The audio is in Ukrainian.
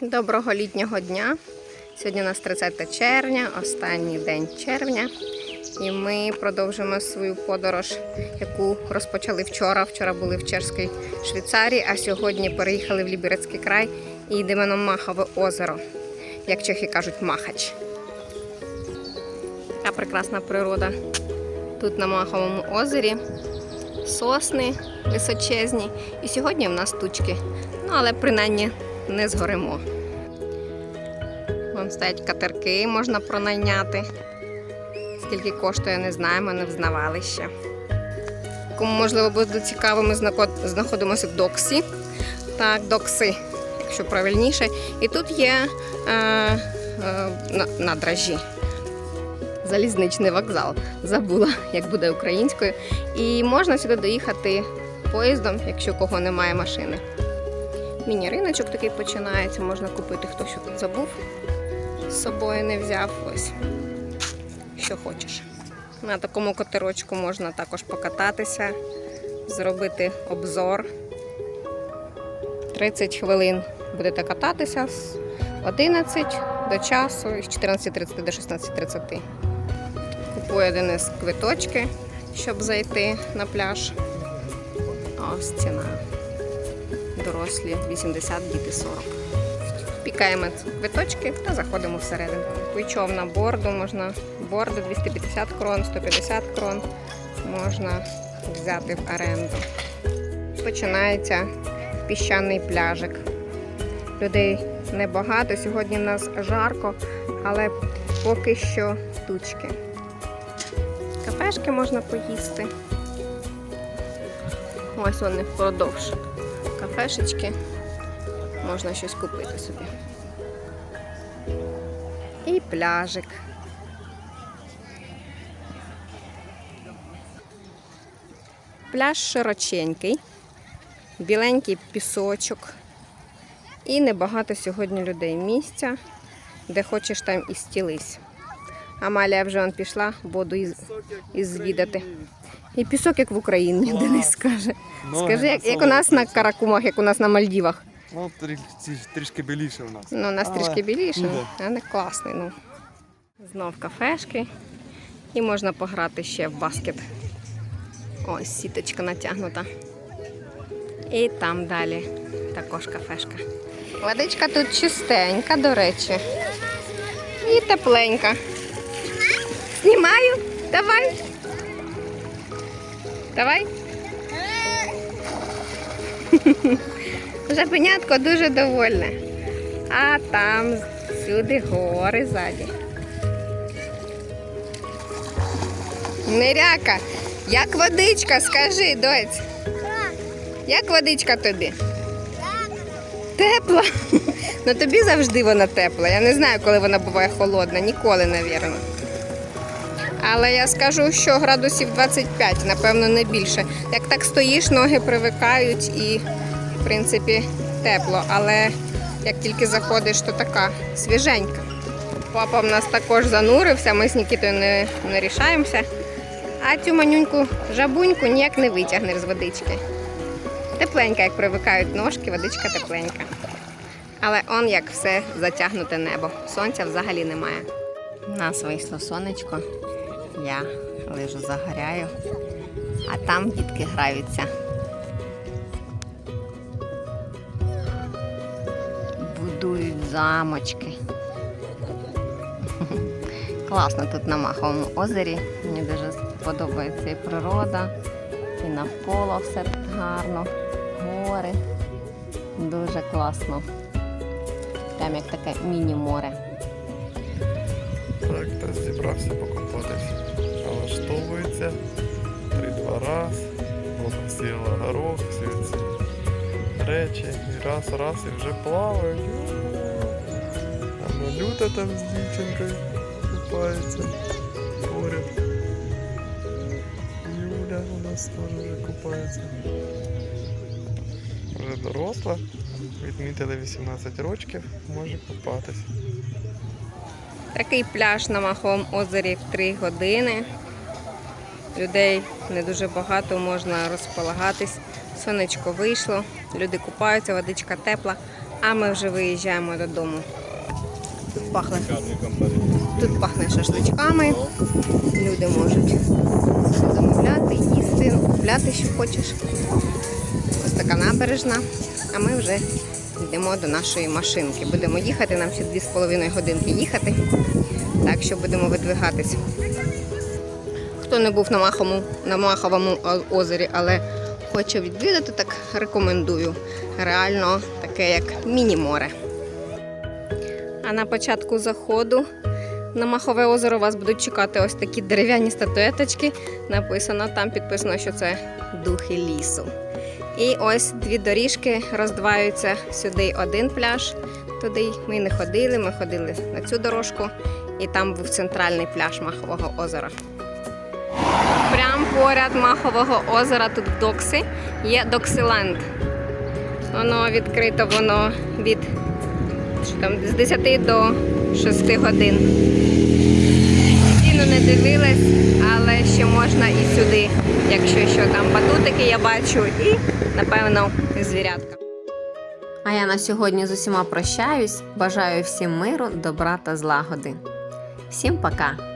Доброго літнього дня. Сьогодні у нас 30 червня, останній день червня. І ми продовжуємо свою подорож, яку розпочали вчора. Вчора були в Чешській Швейцарії, а сьогодні переїхали в Ліберецький край і йдемо на Махове озеро, як чехи кажуть, Махач. Така прекрасна природа тут на Маховому озері. Сосни височезні. І сьогодні в нас тучки. Ну, але принаймні не згоримо. Вон стоять катерки, можна пронайняти. Скільки коштує, не знаємо, не взнавали ще. Кому можливо буде цікаво, ми знаходимося в доксі. Так, докси, якщо правильніше. І тут є е, е, на, на дражі. Залізничний вокзал. Забула, як буде українською. І можна сюди доїхати поїздом, якщо кого немає машини. Міні-риночок такий починається, можна купити, хто що тут забув. З собою не взяв. Ось. Що хочеш. На такому катерочку можна також покататися, зробити обзор. 30 хвилин будете кататися з 11 до часу, з 14.30 до 16.30. Купую один із квиточки, щоб зайти на пляж. Ось ціна дорослі 80, діти 40. Пікаємо квиточки та заходимо всередину. Пічов на борду можна борди 250 крон, 150 крон можна взяти в оренду. Починається піщаний пляжик. Людей небагато. Сьогодні в нас жарко, але поки що тучки. Кафешки можна поїсти. Ось вони впродовж кафешечки. Можна щось купити собі. І пляжик. Пляж широченький, біленький пісочок. І небагато сьогодні людей місця, де хочеш там і стілись. Амалія вже он пішла воду із, ізвідати. І пісок, як в Україні, Денис скаже. Скажи, як, як у нас на Каракумах, як у нас на Мальдівах. Ну, трі- трішки біліше у нас. Ну, у нас трішки біліше, але класний. Ну. Знов кафешки. І можна пограти ще в баскет. Ось сіточка натягнута. І там далі також кафешка. Водичка тут чистенька, до речі. І тепленька. Знімаю. Давай. Давай. Жабенятко дуже довольне. А там всюди гори ззаді. Неряка, як водичка, скажи, доць. Як водичка тобі? Тепла. Ну тобі завжди вона тепла. Я не знаю, коли вона буває холодна, ніколи, навірно. Але я скажу, що градусів 25, напевно, не більше. Як так стоїш, ноги привикають і, в принципі, тепло. Але як тільки заходиш, то така свіженька. Папа в нас також занурився, ми з Нікітою не, не рішаємося. А цю манюньку жабуньку ніяк не витягнеш з водички. Тепленька, як привикають ножки, водичка тепленька. Але он як все затягнуте небо. Сонця взагалі немає. У нас вийшло сонечко. Я лежу загоряю, а там дітки граються. Будують замочки. Класно тут на Маховому озері. Мені дуже подобається і природа, і навколо все так гарно, гори. Дуже класно. Прям як таке міні-море. Так, та зібрався покупатись. Налаштовується. Три-два раз. Посіяла горох, всі ці речі. І раз, раз і вже плавають. А малюта там з дівчинкою купається поряд. Юля у нас теж вже купається. Вже доросла. Відмітили 18 років, може купатись. Такий пляж на Маховому озері в 3 години. Людей не дуже багато, можна розполагатись. Сонечко вийшло, люди купаються, водичка тепла. А ми вже виїжджаємо додому. Тут пахне, тут пахне шашличками. Люди можуть замовляти, їсти, купляти, що хочеш. Ось така набережна. А ми вже йдемо до нашої машинки. Будемо їхати, нам ще 2,5 годинки їхати. Так що будемо видвигатись. Хто не був на Маховому, на Маховому озері, але хоче відвідати, так рекомендую. Реально таке, як міні-море. А на початку заходу на Махове озеро вас будуть чекати ось такі дерев'яні статуеточки. Написано там підписано, що це духи лісу. І ось дві доріжки роздваються сюди один пляж. Туди ми не ходили, ми ходили на цю дорожку, і там був центральний пляж Махового озера. Прямо поряд Махового озера, тут докси, є Доксиленд. Воно відкрито, воно від там, з 10 до 6 годин. Не дивилась, але ще можна і сюди, якщо що там батутики я бачу, і напевно звірятка. А я на сьогодні з усіма прощаюсь. Бажаю всім миру, добра та злагоди. Всім пока!